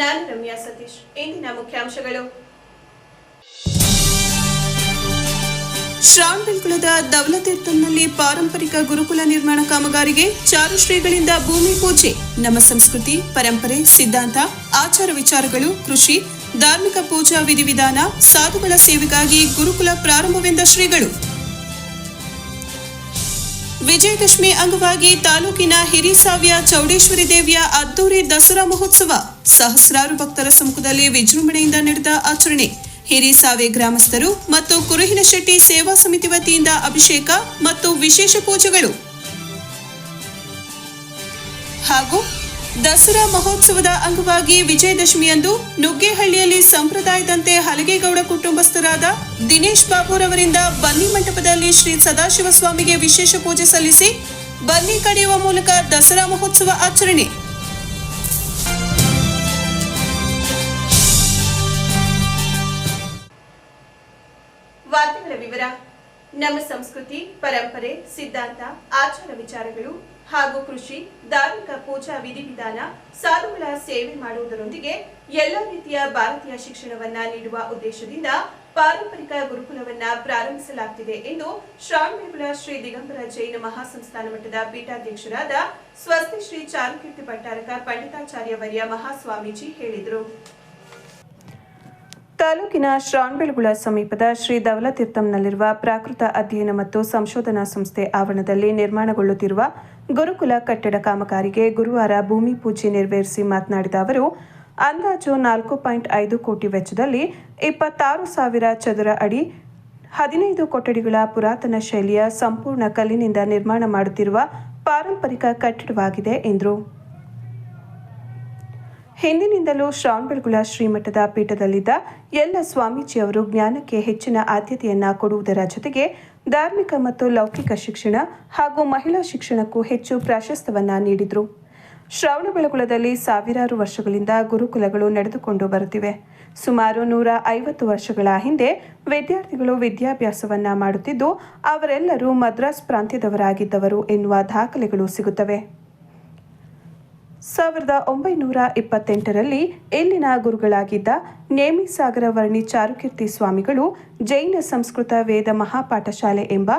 ನಾನು ರಮ್ಯಾ ಸತೀಶ್. ಇಂದಿನ ಮುಖ್ಯಾಂಶಗಳು. ಶ್ರಾವಣಬೆಳಗುಳದ ದೌಲತೀರ್ಥಂನಲ್ಲಿ ಪಾರಂಪರಿಕ ಗುರುಕುಲ ನಿರ್ಮಾಣ ಕಾಮಗಾರಿಗೆ ಚಾರು ಶ್ರೀಗಳಿಂದ ಭೂಮಿ ಪೂಜೆ. ನಮ್ಮ ಸಂಸ್ಕೃತಿ, ಪರಂಪರೆ, ಸಿದ್ಧಾಂತ, ಆಚಾರ ವಿಚಾರಗಳು, ಕೃಷಿ, ಧಾರ್ಮಿಕ ಪೂಜಾ ವಿಧಿವಿಧಾನ, ಸಾಧುಗಳ ಸೇವೆಗಾಗಿ ಗುರುಕುಲ ಪ್ರಾರಂಭವೆಂದ ಶ್ರೀಗಳು. ವಿಜಯದಶಮಿ ಅಂಗವಾಗಿ ತಾಲೂಕಿನ ಹಿರಿಸಾವ್ಯ ಚೌಡೇಶ್ವರಿ ದೇವಿಯ ಅದ್ದೂರಿ ದಸರಾ ಮಹೋತ್ಸವ. ಸಹಸ್ರಾರು ಭಕ್ತರ ಸಮ್ಮುಖದಲ್ಲಿ ವಿಜೃಂಭಣೆಯಿಂದ ನಡೆದ ಆಚರಣೆ. ಹಿರಿಸಾವೆ ಗ್ರಾಮಸ್ಥರು ಮತ್ತು ಕುರುಹಿನ ಶೆಟ್ಟಿ ಸೇವಾ ಸಮಿತಿ ವತಿಯಿಂದ ಅಭಿಷೇಕ ಮತ್ತು ವಿಶೇಷ ಪೂಜೆಗಳು. ಹಾಗೂ ದಸರಾ ಮಹೋತ್ಸವದ ಅಂಗವಾಗಿ ವಿಜಯದಶಮಿಯಂದು ನುಗ್ಗೇಹಳ್ಳಿಯಲ್ಲಿ ಸಂಪ್ರದಾಯದಂತೆ ಹಲಗೇಗೌಡ ಕುಟುಂಬಸ್ಥರಾದ ದಿನೇಶ್ ಬಾಬುರವರಿಂದ ಬನ್ನಿ ಮಂಟಪದಲ್ಲಿ ಶ್ರೀ ಸದಾಶಿವ ಸ್ವಾಮಿಗೆ ವಿಶೇಷ ಪೂಜೆ ಸಲ್ಲಿಸಿ ಬನ್ನಿ ಕಡಿಯುವ ಮೂಲಕ ದಸರಾ ಮಹೋತ್ಸವ ಆಚರಣೆ ನಮ್ಮ ಸಂಸ್ಕೃತಿ, ಪರಂಪರೆ, ಸಿದ್ಧಾಂತ, ಆಚಾರ ವಿಚಾರಗಳು ಹಾಗೂ ಕೃಷಿ, ಧಾರ್ಮಿಕ ಪೂಜಾ ವಿಧಿವಿಧಾನ ಸಾಧುಗಳ ಸೇವೆ ಮಾಡುವುದರೊಂದಿಗೆ ಎಲ್ಲ ರೀತಿಯ ಭಾರತೀಯ ಶಿಕ್ಷಣವನ್ನ ನೀಡುವ ಉದ್ದೇಶದಿಂದ ಪಾರಂಪರಿಕ ಗುರುಕುಲವನ್ನ ಪ್ರಾರಂಭಿಸಲಾಗುತ್ತಿದೆ ಎಂದು ಶ್ರಾವಣಬೆಳಗುಳ ಶ್ರೀ ದಿಗಂಬರ ಜೈನ ಮಹಾಸಂಸ್ಥಾನ ಮಠದ ಪೀಠಾಧ್ಯಕ್ಷರಾದ ಸ್ವಸ್ತಿ ಶ್ರೀ ಚಾರುಕೀರ್ತಿ ಪಟ್ಟಾರಕ ಪಂಡಿತಾಚಾರ್ಯ ವರ್ಯ ಮಹಾಸ್ವಾಮೀಜಿ ಹೇಳಿದರು. ತಾಲೂಕಿನ ಶ್ರಾವಣಬೆಳಗುಳ ಸಮೀಪದ ಶ್ರೀ ಧವಲತೀರ್ಥಂನಲ್ಲಿರುವ ಪ್ರಾಕೃತ ಅಧ್ಯಯನ ಮತ್ತು ಸಂಶೋಧನಾ ಸಂಸ್ಥೆ ಆವರಣದಲ್ಲಿ ನಿರ್ಮಾಣಗೊಳ್ಳುತ್ತಿರುವ ಗುರುಕುಲ ಕಟ್ಟಡ ಕಾಮಗಾರಿಗೆ ಗುರುವಾರ ಭೂಮಿ ಪೂಜೆ ನೆರವೇರಿಸಿ ಮಾತನಾಡಿದ ಅವರು, ಅಂದಾಜು ನಾಲ್ಕು ಪಾಯಿಂಟ್ ಐದು ಕೋಟಿ ವೆಚ್ಚದಲ್ಲಿ ಇಪ್ಪತ್ತಾರು ಸಾವಿರ ಚದರ ಅಡಿ ಹದಿನೈದು ಕೊಠಡಿಗಳ ಪುರಾತನ ಶೈಲಿಯ ಸಂಪೂರ್ಣ ಕಲ್ಲಿನಿಂದ ನಿರ್ಮಾಣ ಮಾಡುತ್ತಿರುವ ಪಾರಂಪರಿಕ ಕಟ್ಟಡವಾಗಿದೆ ಎಂದರು. ಹಿಂದಿನಿಂದಲೂ ಶ್ರಾವಣಬೆಳಗುಳ ಶ್ರೀಮಠದ ಪೀಠದಲ್ಲಿದ್ದ ಎಲ್ಲ ಸ್ವಾಮೀಜಿಯವರು ಜ್ಞಾನಕ್ಕೆ ಹೆಚ್ಚಿನ ಆದ್ಯತೆಯನ್ನ ಕೊಡುವುದರ ಜೊತೆಗೆ ಧಾರ್ಮಿಕ ಮತ್ತು ಲೌಕಿಕ ಶಿಕ್ಷಣ ಹಾಗೂ ಮಹಿಳಾ ಶಿಕ್ಷಣಕ್ಕೂ ಹೆಚ್ಚು ಪ್ರಾಶಸ್ತ್ಯವನ್ನ ನೀಡಿದರು. ಶ್ರವಣಬೆಳಗುಳದಲ್ಲಿ ಸಾವಿರಾರು ವರ್ಷಗಳಿಂದ ಗುರುಕುಲಗಳು ನಡೆದುಕೊಂಡು ಬರುತ್ತಿವೆ. ಸುಮಾರು ನೂರ ಐವತ್ತು ವರ್ಷಗಳ ಹಿಂದೆ ವಿದ್ಯಾರ್ಥಿಗಳು ವಿದ್ಯಾಭ್ಯಾಸವನ್ನ ಮಾಡುತ್ತಿದ್ದು, ಅವರೆಲ್ಲರೂ ಮದ್ರಾಸ್ ಪ್ರಾಂತ್ಯದವರಾಗಿದ್ದವರು ಎನ್ನುವ ದಾಖಲೆಗಳು ಸಿಗುತ್ತವೆ. ಸಾವಿರದ ಒಂಬೈನೂರ ಇಪ್ಪತ್ತೆಂಟರಲ್ಲಿ ಇಲ್ಲಿನ ಗುರುಗಳಾಗಿದ್ದ ನೇಮಿಸಾಗರ ವರ್ಣಿ ಚಾರುಕೀರ್ತಿ ಸ್ವಾಮಿಗಳು ಜೈನ ಸಂಸ್ಕೃತ ವೇದ ಮಹಾಪಾಠಶಾಲೆ ಎಂಬ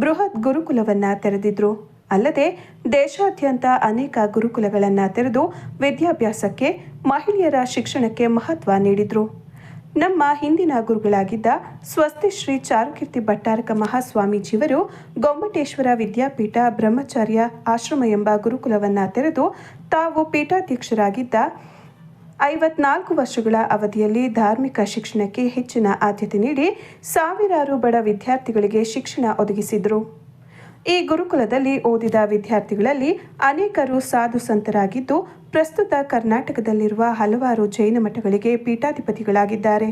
ಬೃಹತ್ ಗುರುಕುಲವನ್ನು ತೆರೆದಿದ್ರು. ಅಲ್ಲದೆ ದೇಶಾದ್ಯಂತ ಅನೇಕ ಗುರುಕುಲಗಳನ್ನು ತೆರೆದು ವಿದ್ಯಾಭ್ಯಾಸಕ್ಕೆ, ಮಹಿಳೆಯರ ಶಿಕ್ಷಣಕ್ಕೆ ಮಹತ್ವ ನೀಡಿದ್ರು. ನಮ್ಮ ಹಿಂದಿನ ಗುರುಗಳಾಗಿದ್ದ ಸ್ವಸ್ತಿ ಶ್ರೀ ಚಾರುಕೀರ್ತಿ ಭಟ್ಟಾರಕ ಮಹಾಸ್ವಾಮೀಜಿಯವರು ಗೊಮ್ಮಟೇಶ್ವರ ವಿದ್ಯಾಪೀಠ ಬ್ರಹ್ಮಚಾರ್ಯ ಆಶ್ರಮ ಎಂಬ ಗುರುಕುಲವನ್ನು ತೆರೆದು ತಾವು ಪೀಠಾಧ್ಯಕ್ಷರಾಗಿದ್ದ ಐವತ್ನಾಲ್ಕು ವರ್ಷಗಳ ಅವಧಿಯಲ್ಲಿ ಧಾರ್ಮಿಕ ಶಿಕ್ಷಣಕ್ಕೆ ಹೆಚ್ಚಿನ ಆದ್ಯತೆ ನೀಡಿ ಸಾವಿರಾರು ಬಡ ವಿದ್ಯಾರ್ಥಿಗಳಿಗೆ ಶಿಕ್ಷಣ ಒದಗಿಸಿದರು. ಈ ಗುರುಕುಲದಲ್ಲಿ ಓದಿದ ವಿದ್ಯಾರ್ಥಿಗಳಲ್ಲಿ ಅನೇಕರು ಸಾಧು ಸಂತರಾಗಿದ್ದು, ಪ್ರಸ್ತುತ ಕರ್ನಾಟಕದಲ್ಲಿರುವ ಹಲವಾರು ಜೈನ ಮಠಗಳಿಗೆ ಪೀಠಾಧಿಪತಿಗಳಾಗಿದ್ದಾರೆ.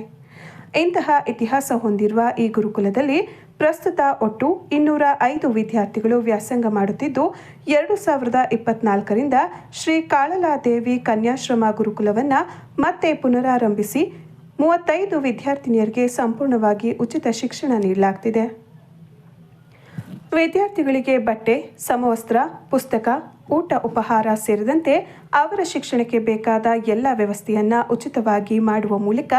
ಇಂತಹ ಇತಿಹಾಸ ಹೊಂದಿರುವ ಈ ಗುರುಕುಲದಲ್ಲಿ ಪ್ರಸ್ತುತ ಒಟ್ಟು ಇನ್ನೂರ ಐದು ವಿದ್ಯಾರ್ಥಿಗಳು ವ್ಯಾಸಂಗ ಮಾಡುತ್ತಿದ್ದು, ಎರಡು ಸಾವಿರದ ಇಪ್ಪತ್ನಾಲ್ಕರಿಂದ ಶ್ರೀ ಕಾಳಲಾದೇವಿ ಕನ್ಯಾಶ್ರಮ ಗುರುಕುಲವನ್ನು ಮತ್ತೆ ಪುನರಾರಂಭಿಸಿ, ಮೂವತ್ತೈದು ವಿದ್ಯಾರ್ಥಿನಿಯರಿಗೆ ಸಂಪೂರ್ಣವಾಗಿ ಉಚಿತ ಶಿಕ್ಷಣ ನೀಡಲಾಗ್ತಿದೆ. ವಿದ್ಯಾರ್ಥಿಗಳಿಗೆ ಬಟ್ಟೆ, ಸಮವಸ್ತ್ರ, ಪುಸ್ತಕ, ಊಟ, ಉಪಹಾರ ಸೇರಿದಂತೆ ಅವರ ಶಿಕ್ಷಣಕ್ಕೆ ಬೇಕಾದ ಎಲ್ಲ ವ್ಯವಸ್ಥೆಯನ್ನ ಉಚಿತವಾಗಿ ಮಾಡುವ ಮೂಲಕ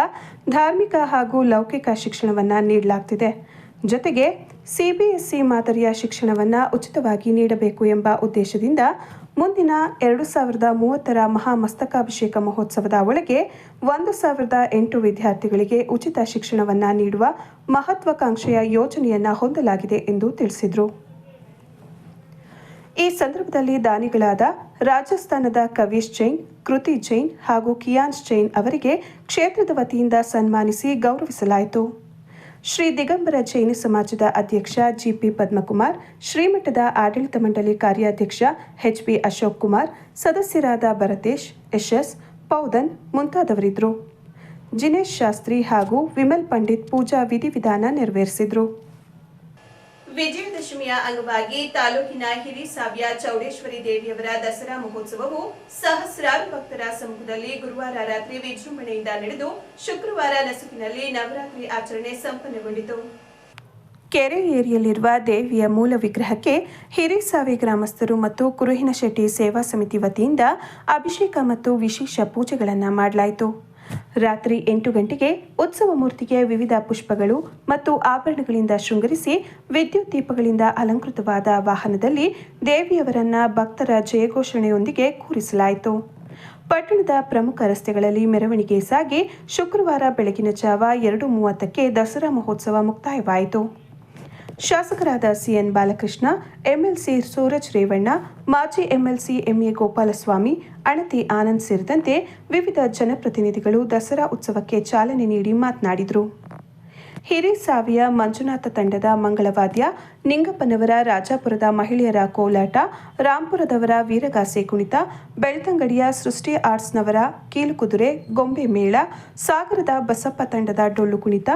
ಧಾರ್ಮಿಕ ಹಾಗೂ ಲೌಕಿಕ ಶಿಕ್ಷಣವನ್ನು ನೀಡಲಾಗ್ತಿದೆ. ಜೊತೆಗೆ ಸಿಬಿಎಸ್ಇ ಮಾದರಿಯ ಶಿಕ್ಷಣವನ್ನು ಉಚಿತವಾಗಿ ನೀಡಬೇಕು ಎಂಬ ಉದ್ದೇಶದಿಂದ ಮುಂದಿನ ಎರಡು ಸಾವಿರದ ಮೂವತ್ತರ ಮಹಾಮಸ್ತಕಾಭಿಷೇಕ ಮಹೋತ್ಸವದ ಒಳಗೆ ಒಂದು ಸಾವಿರದ ಎಂಟು ವಿದ್ಯಾರ್ಥಿಗಳಿಗೆ ಉಚಿತ ಶಿಕ್ಷಣವನ್ನು ನೀಡುವ ಮಹತ್ವಾಕಾಂಕ್ಷೆಯ ಯೋಜನೆಯನ್ನು ಹೊಂದಲಾಗಿದೆ ಎಂದು ತಿಳಿಸಿದರು. ಈ ಸಂದರ್ಭದಲ್ಲಿ ದಾನಿಗಳಾದ ರಾಜಸ್ಥಾನದ ಕವೀಶ್ ಜೈನ್, ಕೃತಿ ಜೈನ್ ಹಾಗೂ ಕಿಯಾನ್ಸ್ ಜೈನ್ ಅವರಿಗೆ ಕ್ಷೇತ್ರದ ವತಿಯಿಂದ ಸನ್ಮಾನಿಸಿ ಗೌರವಿಸಲಾಯಿತು. ಶ್ರೀ ದಿಗಂಬರ ಜೈನ ಸಮಾಜದ ಅಧ್ಯಕ್ಷ ಜಿಪಿ ಪದ್ಮಕುಮಾರ್, ಶ್ರೀಮಠದ ಆಡಳಿತ ಮಂಡಳಿ ಕಾರ್ಯಾಧ್ಯಕ್ಷ ಎಚ್ ಬಿ ಅಶೋಕ್ ಕುಮಾರ್, ಸದಸ್ಯರಾದ ಭರತೇಶ್, ಯಶಸ್, ಪೌದನ್ ಮುಂತಾದವರಿದ್ದರು. ಜಿನೇಶ್ ಶಾಸ್ತ್ರಿ ಹಾಗೂ ವಿಮಲ್ ಪಂಡಿತ್ ಪೂಜಾ ವಿಧಿವಿಧಾನ ನೆರವೇರಿಸಿದರು. ವಿಜಯದಶಮಿಯ ಅಂಗವಾಗಿ ತಾಲೂಕಿನ ಹಿರಿಸಾವ್ಯ ಚೌಡೇಶ್ವರಿ ದೇವಿಯವರ ದಸರಾ ಮಹೋತ್ಸವವು ಸಹಸ್ರಾರು ಭಕ್ತರ ಸಮ್ಮುಖದಲ್ಲಿ ಗುರುವಾರ ರಾತ್ರಿ ವಿಜೃಂಭಣೆಯಿಂದ ನಡೆದು ಶುಕ್ರವಾರ ನಸುಕಿನಲ್ಲಿ ನವರಾತ್ರಿ ಆಚರಣೆ ಸಂಪನ್ನಗೊಂಡಿತು. ಕೆರೆ ಏರಿಯಲ್ಲಿರುವ ದೇವಿಯ ಮೂಲ ವಿಗ್ರಹಕ್ಕೆ ಹಿರೇಸಾವೆ ಗ್ರಾಮಸ್ಥರು ಮತ್ತು ಕುರುಹಿನಶೆಟ್ಟಿ ಸೇವಾ ಸಮಿತಿ ವತಿಯಿಂದ ಅಭಿಷೇಕ ಮತ್ತು ವಿಶೇಷ ಪೂಜೆಗಳನ್ನು ಮಾಡಲಾಯಿತು. ರಾತ್ರಿ ಎಂಟು ಗಂಟೆಗೆ ಉತ್ಸವ ಮೂರ್ತಿಗೆ ವಿವಿಧ ಪುಷ್ಪಗಳು ಮತ್ತು ಆಭರಣಗಳಿಂದ ಶೃಂಗರಿಸಿ ವಿದ್ಯುತ್ ದೀಪಗಳಿಂದ ಅಲಂಕೃತವಾದ ವಾಹನದಲ್ಲಿ ದೇವಿಯವರನ್ನ ಭಕ್ತರ ಜಯಘೋಷಣೆಯೊಂದಿಗೆ ಕೂರಿಸಲಾಯಿತು. ಪಟ್ಟಣದ ಪ್ರಮುಖ ರಸ್ತೆಗಳಲ್ಲಿ ಮೆರವಣಿಗೆ ಸಾಗಿ ಶುಕ್ರವಾರ ಬೆಳಗಿನ ಜಾವ ಎರಡು ಮೂವತ್ತಕ್ಕೆ ದಸರಾ ಮಹೋತ್ಸವ ಮುಕ್ತಾಯವಾಯಿತು. ಶಾಸಕರಾದ ಸಿಎನ್ ಬಾಲಕೃಷ್ಣ, ಎಂಎಲ್ಸಿ ಸೂರಜ್ ರೇವಣ್ಣ, ಮಾಜಿ ಎಂಎಲ್ಸಿ ಎಂಎ ಗೋಪಾಲಸ್ವಾಮಿ, ಅಣತಿ ಆನಂದ್ ಸೇರಿದಂತೆ ವಿವಿಧ ಜನಪ್ರತಿನಿಧಿಗಳು ದಸರಾ ಉತ್ಸವಕ್ಕೆ ಚಾಲನೆ ನೀಡಿ ಮಾತನಾಡಿದರು. ಹಿರೇಸಾವಿಯ ಮಂಜುನಾಥ ತಂಡದ ಮಂಗಳವಾದ್ಯ ನಿಂಗಪ್ಪನವರ ರಾಜಾಪುರದ ಮಹಿಳೆಯರ ಕೋಲಾಟ, ರಾಂಪುರದವರ ವೀರಗಾಸೆ ಕುಣಿತ, ಬೆಳ್ತಂಗಡಿಯ ಸೃಷ್ಟಿ ಆರ್ಟ್ಸ್ನವರ ಕೀಲುಕುದುರೆ, ಗೊಂಬೆ ಮೇಳ, ಸಾಗರದ ಬಸಪ್ಪ ತಂಡದ ಡೊಳ್ಳು ಕುಣಿತ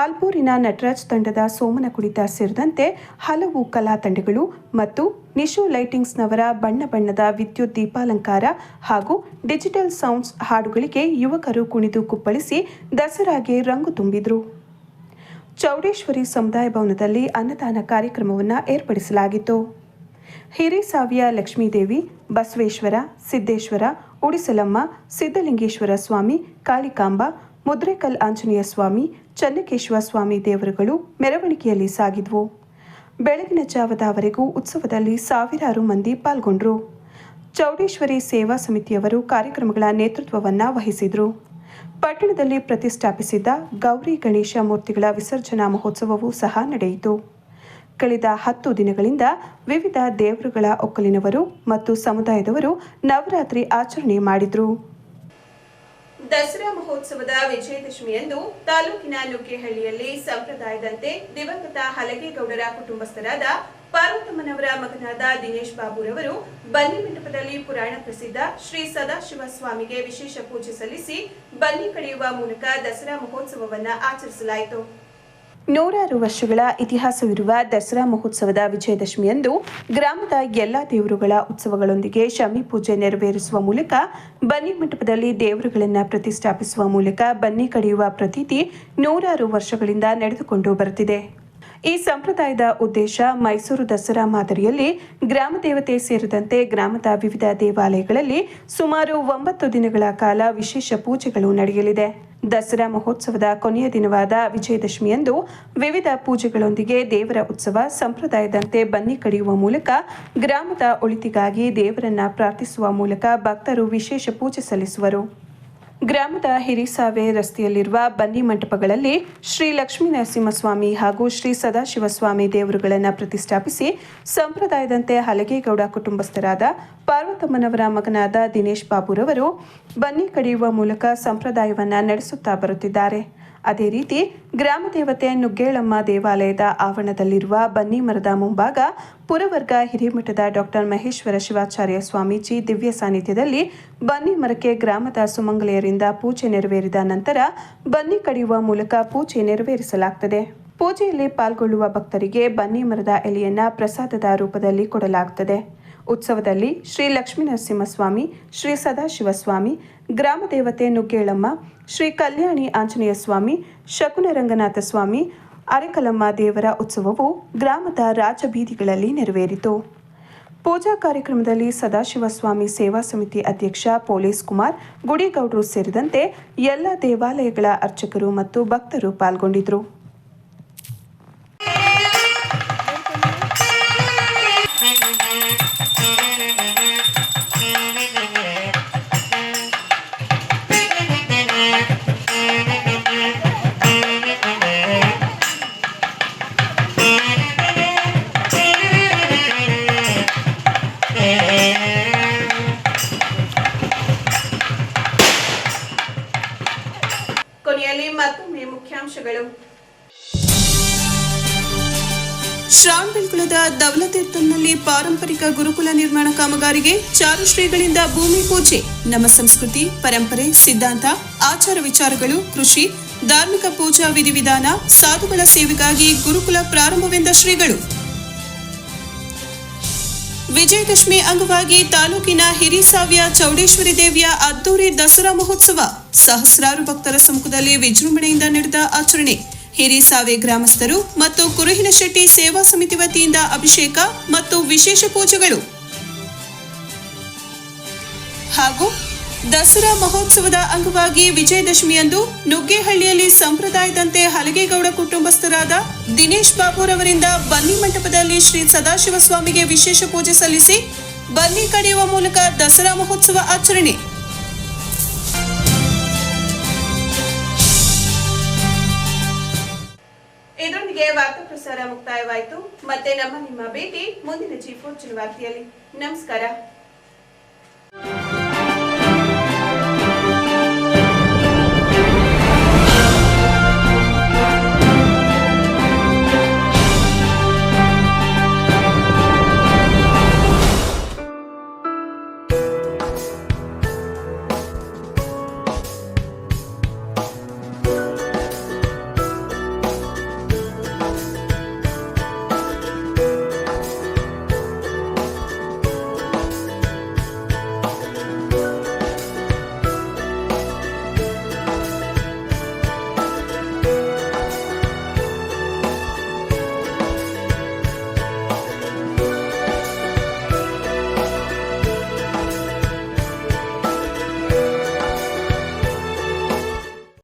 ಆಲ್ಬೂರಿನ ನಟರಾಜ್ ತಂಡದ ಸೋಮನ ಕುಣಿತ ಸೇರಿದಂತೆ ಹಲವು ಕಲಾ ತಂಡಗಳು ಮತ್ತು ನಿಶು ಲೈಟಿಂಗ್ಸ್ನವರ ಬಣ್ಣ ಬಣ್ಣದ ವಿದ್ಯುತ್ ದೀಪಾಲಂಕಾರ ಹಾಗೂ ಡಿಜಿಟಲ್ ಸೌಂಡ್ಸ್ ಹಾಡುಗಳಿಗೆ ಯುವಕರು ಕುಣಿದು ಕುಪ್ಪಳಿಸಿ ದಸರಾಗೆ ರಂಗು ತುಂಬಿದರು. ಚೌಡೇಶ್ವರಿ ಸಮುದಾಯ ಭವನದಲ್ಲಿ ಅನ್ನದಾನ ಕಾರ್ಯಕ್ರಮವನ್ನು ಏರ್ಪಡಿಸಲಾಗಿತ್ತು. ಹಿರೇಸಾವಿಯ ಲಕ್ಷ್ಮೀದೇವಿ, ಬಸವೇಶ್ವರ, ಸಿದ್ದೇಶ್ವರ, ಉಡಿಸಲಮ್ಮ ಸಿದ್ದಲಿಂಗೇಶ್ವರ ಸ್ವಾಮಿ, ಕಾಳಿಕಾಂಬ ಮುದ್ರೇಕಲ್ ಆಂಜನೇಯ ಸ್ವಾಮಿ ಚನ್ನಕೇಶ್ವರ ಸ್ವಾಮಿ ದೇವರುಗಳು ಮೆರವಣಿಗೆಯಲ್ಲಿ ಸಾಗಿದ್ವು. ಬೆಳಗಿನ ಜಾವದವರೆಗೂ ಉತ್ಸವದಲ್ಲಿ ಸಾವಿರಾರು ಮಂದಿ ಪಾಲ್ಗೊಂಡ್ರು. ಚೌಡೇಶ್ವರಿ ಸೇವಾ ಸಮಿತಿಯವರು ಕಾರ್ಯಕ್ರಮಗಳ ನೇತೃತ್ವವನ್ನು ವಹಿಸಿದರು. ಪಟ್ಟಣದಲ್ಲಿ ಪ್ರತಿಷ್ಠಾಪಿಸಿದ್ದ ಗೌರಿ ಗಣೇಶ ಮೂರ್ತಿಗಳ ವಿಸರ್ಜನಾ ಮಹೋತ್ಸವವೂ ಸಹ ನಡೆಯಿತು. ಕಳೆದ ಹತ್ತು ದಿನಗಳಿಂದ ವಿವಿಧ ದೇವರುಗಳ ಒಕ್ಕಲಿನವರು ಮತ್ತು ಸಮುದಾಯದವರು ನವರಾತ್ರಿ ಆಚರಣೆ ಮಾಡಿದ್ರು. ದಸರಾ ಮಹೋತ್ಸವದ ವಿಜಯದಶಮಿಯಂದು ತಾಲೂಕಿನ ನುಗ್ಗೇಹಳ್ಳಿಯಲ್ಲಿ ಸಂಪ್ರದಾಯದಂತೆ ದಿವಂಗತ ಹಲಗೇಗೌಡರ ಕುಟುಂಬಸ್ಥರಾದ ಪಾರ್ವತಮ್ಮನವರ ಮಗನಾದ ದಿನೇಶ್ ಬಾಬುರವರು ಬನ್ನಿ ಮಂಟಪದಲ್ಲಿ ಪುರಾಣ ಪ್ರಸಿದ್ಧ ಶ್ರೀ ಸದಾಶಿವ ಸ್ವಾಮಿಗೆ ವಿಶೇಷ ಪೂಜೆ ಸಲ್ಲಿಸಿ ಬನ್ನಿ ಕಡಿಯುವ ಮೂಲಕ ದಸರಾ ಮಹೋತ್ಸವವನ್ನ ಆಚರಿಸಲಾಯಿತು. ನೂರಾರು ವರ್ಷಗಳ ಇತಿಹಾಸವಿರುವ ದಸರಾ ಮಹೋತ್ಸವದ ವಿಜಯದಶಮಿಯಂದು ಗ್ರಾಮದ ಎಲ್ಲ ದೇವರುಗಳ ಉತ್ಸವಗಳೊಂದಿಗೆ ಶಮಿ ಪೂಜೆ ನೆರವೇರಿಸುವ ಮೂಲಕ ಬನ್ನಿ ಮಂಟಪದಲ್ಲಿ ದೇವರುಗಳನ್ನು ಪ್ರತಿಷ್ಠಾಪಿಸುವ ಮೂಲಕ ಬನ್ನಿ ಕಡಿಯುವ ಪ್ರತೀತಿ ನೂರಾರು ವರ್ಷಗಳಿಂದ ನಡೆದುಕೊಂಡು ಬರುತ್ತಿದೆ. ಈ ಸಂಪ್ರದಾಯದ ಉದ್ದೇಶ ಮೈಸೂರು ದಸರಾ ಮಾದರಿಯಲ್ಲಿ ಗ್ರಾಮ ದೇವತೆ ಸೇರಿದಂತೆ ಗ್ರಾಮದ ವಿವಿಧ ದೇವಾಲಯಗಳಲ್ಲಿ ಸುಮಾರು ಒಂಬತ್ತು ದಿನಗಳ ಕಾಲ ವಿಶೇಷ ಪೂಜೆಗಳು ನಡೆಯಲಿದೆ. ದಸರಾ ಮಹೋತ್ಸವದ ಕೊನೆಯ ದಿನವಾದ ವಿಜಯದಶಮಿಯಂದು ವಿವಿಧ ಪೂಜೆಗಳೊಂದಿಗೆ ದೇವರ ಉತ್ಸವ ಸಂಪ್ರದಾಯದಂತೆ ಬನ್ನಿ ಕಡಿಯುವ ಮೂಲಕ ಗ್ರಾಮದ ಒಳಿತಿಗಾಗಿ ದೇವರನ್ನ ಪ್ರಾರ್ಥಿಸುವ ಮೂಲಕ ಭಕ್ತರು ವಿಶೇಷ ಪೂಜೆ ಸಲ್ಲಿಸುವರು. ಗ್ರಾಮದ ಹಿರಿಸಾವೆ ರಸ್ತೆಯಲ್ಲಿರುವ ಬನ್ನಿ ಮಂಟಪಗಳಲ್ಲಿ ಶ್ರೀ ಲಕ್ಷ್ಮೀ ನರಸಿಂಹಸ್ವಾಮಿ ಹಾಗೂ ಶ್ರೀ ಸದಾಶಿವಸ್ವಾಮಿ ದೇವರುಗಳನ್ನು ಪ್ರತಿಷ್ಠಾಪಿಸಿ ಸಂಪ್ರದಾಯದಂತೆ ಹಲಗೇಗೌಡ ಕುಟುಂಬಸ್ಥರಾದ ಪಾರ್ವತಮ್ಮನವರ ಮಗನಾದ ದಿನೇಶ್ ಬಾಬುರವರು ಬನ್ನಿ ಕಡಿಯುವ ಮೂಲಕ ಸಂಪ್ರದಾಯವನ್ನು ನಡೆಸುತ್ತಾ ಬರುತ್ತಿದ್ದಾರೆ. ಅದೇ ರೀತಿ ಗ್ರಾಮ ದೇವತೆ ನುಗ್ಗೇಳಮ್ಮ ದೇವಾಲಯದ ಆವರಣದಲ್ಲಿರುವ ಬನ್ನಿ ಮರದ ಮುಂಭಾಗ ಪುರವರ್ಗ ಹಿರೇಮಠದ ಡಾಕ್ಟರ್ ಮಹೇಶ್ವರ ಶಿವಾಚಾರ್ಯ ಸ್ವಾಮೀಜಿ ದಿವ್ಯ ಸಾನ್ನಿಧ್ಯದಲ್ಲಿ ಬನ್ನಿ ಮರಕ್ಕೆ ಗ್ರಾಮದ ಸುಮಂಗಲೆಯರಿಂದ ಪೂಜೆ ನೆರವೇರಿದ ನಂತರ ಬನ್ನಿ ಕಡಿಯುವ ಮೂಲಕ ಪೂಜೆ ನೆರವೇರಿಸಲಾಗುತ್ತದೆ ಪೂಜೆಯಲ್ಲಿ ಪಾಲ್ಗೊಳ್ಳುವ ಭಕ್ತರಿಗೆ ಬನ್ನಿ ಮರದ ಎಲೆಯನ್ನ ಪ್ರಸಾದದ ರೂಪದಲ್ಲಿ ಕೊಡಲಾಗುತ್ತದೆ ಉತ್ಸವದಲ್ಲಿ ಶ್ರೀ ಲಕ್ಷ್ಮೀ ನರಸಿಂಹಸ್ವಾಮಿ, ಶ್ರೀ ಸದಾಶಿವಸ್ವಾಮಿ, ಗ್ರಾಮ ದೇವತೆ ನುಗ್ಗೇಳಮ್ಮ, ಶ್ರೀ ಕಲ್ಯಾಣಿ ಆಂಜನೇಯ ಸ್ವಾಮಿ ಶಕುನ ರಂಗನಾಥ ಸ್ವಾಮಿ ಅರೆಕಲಮ್ಮ ದೇವರ ಉತ್ಸವವು ಗ್ರಾಮದ ರಾಜಬೀದಿಗಳಲ್ಲಿ ನೆರವೇರಿತು. ಪೂಜಾ ಕಾರ್ಯಕ್ರಮದಲ್ಲಿ ಸದಾಶಿವಸ್ವಾಮಿ ಸೇವಾ ಸಮಿತಿ ಅಧ್ಯಕ್ಷ ಪೊಲೀಸ್ ಕುಮಾರ್ ಗುಡಿಗೌಡರು ಸೇರಿದಂತೆ ಎಲ್ಲ ದೇವಾಲಯಗಳ ಅರ್ಚಕರು ಮತ್ತು ಭಕ್ತರು ಪಾಲ್ಗೊಂಡಿದ್ದರು. ಶ್ರಾವಣಬೆಳಗುಳದ ದೌಲತೀರ್ಥಂನಲ್ಲಿ ಪಾರಂಪರಿಕ ಗುರುಕುಲ ನಿರ್ಮಾಣ ಕಾಮಗಾರಿಗೆ ಚಾರು ಶ್ರೀಗಳಿಂದ ಭೂಮಿ ಪೂಜೆ. ನಮ್ಮ ಸಂಸ್ಕೃತಿ, ಪರಂಪರೆ, ಸಿದ್ಧಾಂತ, ಆಚಾರ ವಿಚಾರಗಳು, ಕೃಷಿ, ಧಾರ್ಮಿಕ ಪೂಜಾ ವಿಧಿವಿಧಾನ, ಸಾಧುಗಳ ಸೇವೆಗಾಗಿ ಗುರುಕುಲ ಪ್ರಾರಂಭವೆಂದ ಶ್ರೀಗಳು. ವಿಜಯದಶಮಿ ಅಂಗವಾಗಿ ತಾಲೂಕಿನ ಹಿರಿಸಾವ್ಯ ಚೌಡೇಶ್ವರಿ ದೇವಿಯ ಅದ್ದೂರಿ ದಸರಾ ಮಹೋತ್ಸವ. ಸಹಸ್ರಾರು ಭಕ್ತರ ಸಮ್ಮುಖದಲ್ಲಿ ವಿಜೃಂಭಣೆಯಿಂದ ನಡೆದ ಆಚರಣೆ. ಹಿರಿಸಾವೆ ಗ್ರಾಮಸ್ಥರು ಮತ್ತು ಕುರುಹಿನಶೆಟ್ಟಿ ಸೇವಾ ಸಮಿತಿ ವತಿಯಿಂದ ಅಭಿಷೇಕ ಮತ್ತು ವಿಶೇಷ ಪೂಜೆಗಳು. ಹಾಗೂ ದಸರಾ ಮಹೋತ್ಸವದ ಅಂಗವಾಗಿ ವಿಜಯದಶಮಿಯಂದು ನುಗ್ಗೇಹಳ್ಳಿಯಲ್ಲಿ ಸಂಪ್ರದಾಯದಂತೆ ಹಲಗೇಗೌಡ ಕುಟುಂಬಸ್ಥರಾದ ದಿನೇಶ್ ಬಾಬುರವರಿಂದ ಬನ್ನಿ ಮಂಟಪದಲ್ಲಿ ಶ್ರೀ ಸದಾಶಿವ ಸ್ವಾಮಿಗೆ ವಿಶೇಷ ಪೂಜೆ ಸಲ್ಲಿಸಿ ಬನ್ನಿ ಕಡಿಯುವ ಮೂಲಕ ದಸರಾ ಮಹೋತ್ಸವ ಆಚರಣೆ ಮುಕ್ತಾಯವಾಯಿತು. ಮತ್ತೆ ನಮ್ಮ ನಿಮ್ಮ ಭೇಟಿ ಮುಂದಿನ ಜಿ ಫೋರ್ಚುನ್ ವಾರ್ತೆಯಲ್ಲಿ ನಮಸ್ಕಾರ.